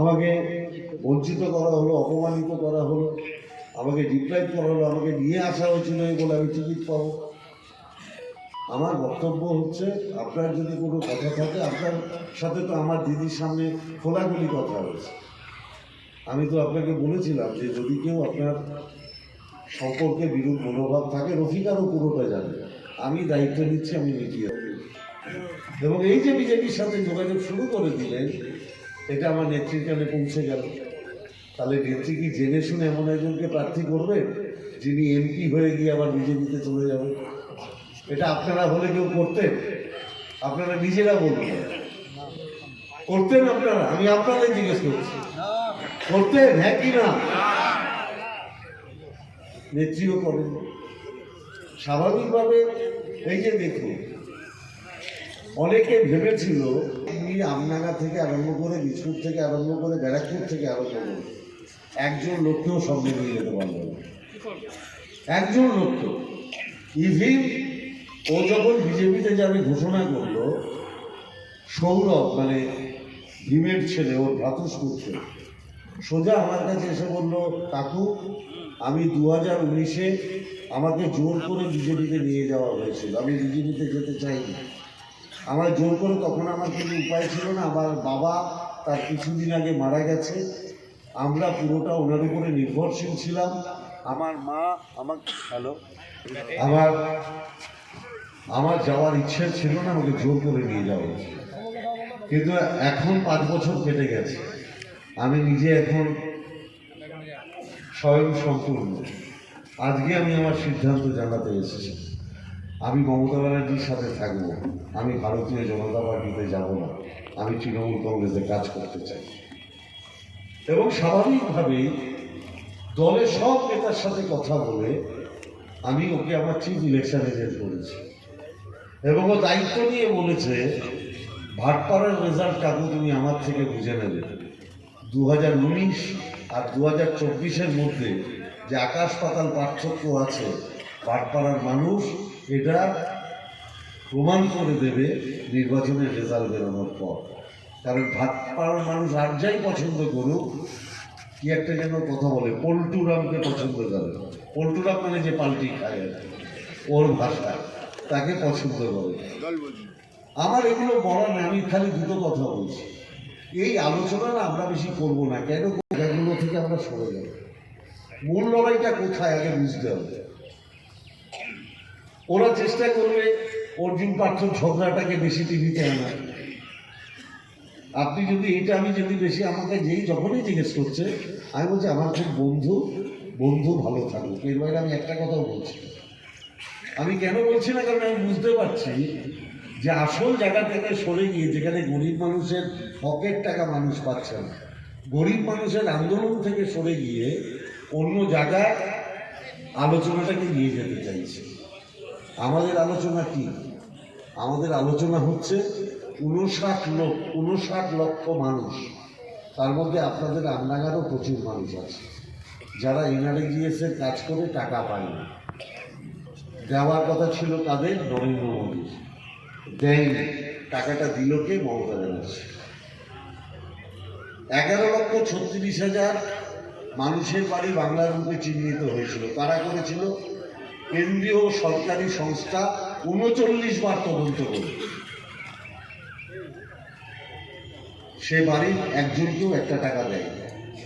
আমাকে বঞ্চিত করা হলো, অপমানিত করা হলো, আমাকে ডিপ্রাইভ করা হলো, আমাকে নিয়ে আসা হয়েছিল বলে আমি টিকিট পাবো। আমার বক্তব্য হচ্ছে, আপনার যদি কোনো কথা থাকে, আপনার সাথে তো আমার দিদির সামনে খোলাখুলি কথা হয়েছে। আমি তো আপনাকে বলেছিলাম যে যদি কেউ আপনার সম্পর্কে বিরূপ মনোভাব থাকে রফিকারও পুরোটা জানে। আমি দায়িত্ব নিচ্ছি, আমি মিটিয়ে এবং এই যে বিজেপির সাথে যোগাযোগ শুরু করে দিলেন এটা আমার নেত্রীর কানে পৌঁছে গেল। তাহলে নেত্রী কি জেনে শুনে এমন একজনকে প্রার্থী করবে, যিনি এমপি হয়ে গিয়ে আবার বিজেপিতে চলে যাবে? এটা আপনারা হলে কেউ করতেন। আপনারা নিজেরা বলবেন। করতেন আপনারা। আমি আপনাদের জিজ্ঞেস করছি। করতেন হ্যাঁ কি না? নেত্রীও করেন। স্বাভাবিকভাবে এই যে দেখুন অনেকে ভেবেছিল তিনি আমনাগা থেকে আরম্ভ করে বিষ্ণুর থেকে আরম্ভ করে ব্যারাকপুর থেকে আরম্ভ করে একজন লোককেও সঙ্গে নিয়ে যেতে পারবে একজন লোককে। ইভিন ও যখন বিজেপিতে যাবে ঘোষণা করল, সৌরভ মানে ভীমের ছেলে, ওর ভ্রাতুষ্পুর ছেলে সোজা আমার কাছে এসে বলল, কাকু, আমি দু হাজার উনিশে আমাকে জোর করে বিজেপিতে নিয়ে যাওয়া হয়েছিল। আমি বিজেপিতে যেতে চাইনি। আমার জোর করে তখন আমার কোনো উপায় ছিল না, আমার বাবা তার কিছুদিন আগে মারা গেছে। আমরা পুরোটা ওনার উপরে নির্ভরশীল ছিলাম। আমার মা আমাকে হ্যালো? আমার আমার যাওয়ার ইচ্ছে ছিল না, আমাকে জোর করে নিয়ে যাওয়া কিন্তু এখন পাঁচ বছর কেটে গেছে। আমি নিজে এখন স্বয়ং সম্পূর্ণ। আজকে আমি আমার সিদ্ধান্ত জানাতে এসেছি। আমি মমতা ব্যানার্জির সাথে থাকব। আমি ভারতীয় জনতা পার্টিতে যাব না। আমি তৃণমূল কংগ্রেসে কাজ করতে চাই। এবং স্বাভাবিকভাবেই দলের সব নেতার সাথে কথা বলে আমি ওকে আমার চিফ ইলেকশন এজেন্ট করেছি এবং ও দায়িত্ব নিয়ে বলেছে, ভাটপাড়ার রেজাল্ট কাকু তুমি আমার থেকে বুঝে নেবে। দু হাজার উনিশ আর দু হাজার চব্বিশের মধ্যে যে আকাশ পাতাল পার্থক্য আছে, ভাটপাড়ার মানুষ এটা প্রমাণ করে দেবে নির্বাচনের রেজাল্ট বেরোনোর পর। কারণ ভাত পাড়ার মানুষ আর যাই পছন্দ করুক, কি একটা যেন কথা বলে পল্টুরামকে পছন্দ করে। পল্টুরাম মানে যে পাল্টি খায় ওর ভাষা, তাকে পছন্দ করে। আমার এগুলো বলার আমি খালি দুটো কথা বলছি। এই আলোচনা না আমরা বেশি করব না, কেন? জায়গাগুলো থেকে আমরা সরে যাব। মূল লড়াইটা কোথায়, আগে বুঝতে হবে। ওরা চেষ্টা করবে অর্জুন পার্থ ঝগড়াটাকে বেশি টিভিতে আনা আপনি যদি এটা আমি যদি বেশি আমাকে যেই যখনই জিজ্ঞেস করছে, আমি বলছি, আমার খুব বন্ধু বন্ধু ভালো থাকুক। এর বাইরে আমি একটা কথাও বলছি আমি কেন বলছি না? কারণ আমি বুঝতে পারছি যে আসল জায়গা থেকে সরে গিয়ে যেখানে গরিব মানুষের পকেট টাকা মানুষ পাচ্ছে না, গরিব মানুষের আন্দোলন থেকে সরে গিয়ে অন্য জায়গায় আলোচনাটাকে নিয়ে যেতে চাইছে। আমাদের আলোচনা কি? আমাদের আলোচনা হচ্ছে উনষাট লক্ষ উনষাট লক্ষ মানুষ। তার মধ্যে আপনাদের রান্নাঘাটও প্রচুর মানুষ আছে। যারা এনআরএজিএস এর কাজ করে টাকা পায় না। দেওয়ার কথা ছিল তাদের নরেন্দ্র মোদী দেয়নি টাকাটা দিল কে? মমতা ব্যানার্জি। এগারো লক্ষ ছত্রিশ হাজার মানুষের বাড়ি বাংলার রূপে চিহ্নিত হয়েছিল। তারা করেছিল? কেন্দ্রীয় সরকারি সংস্থা উনচল্লিশ বার তদন্ত করে সে বাড়ির একজনকেও একটা টাকা দেয়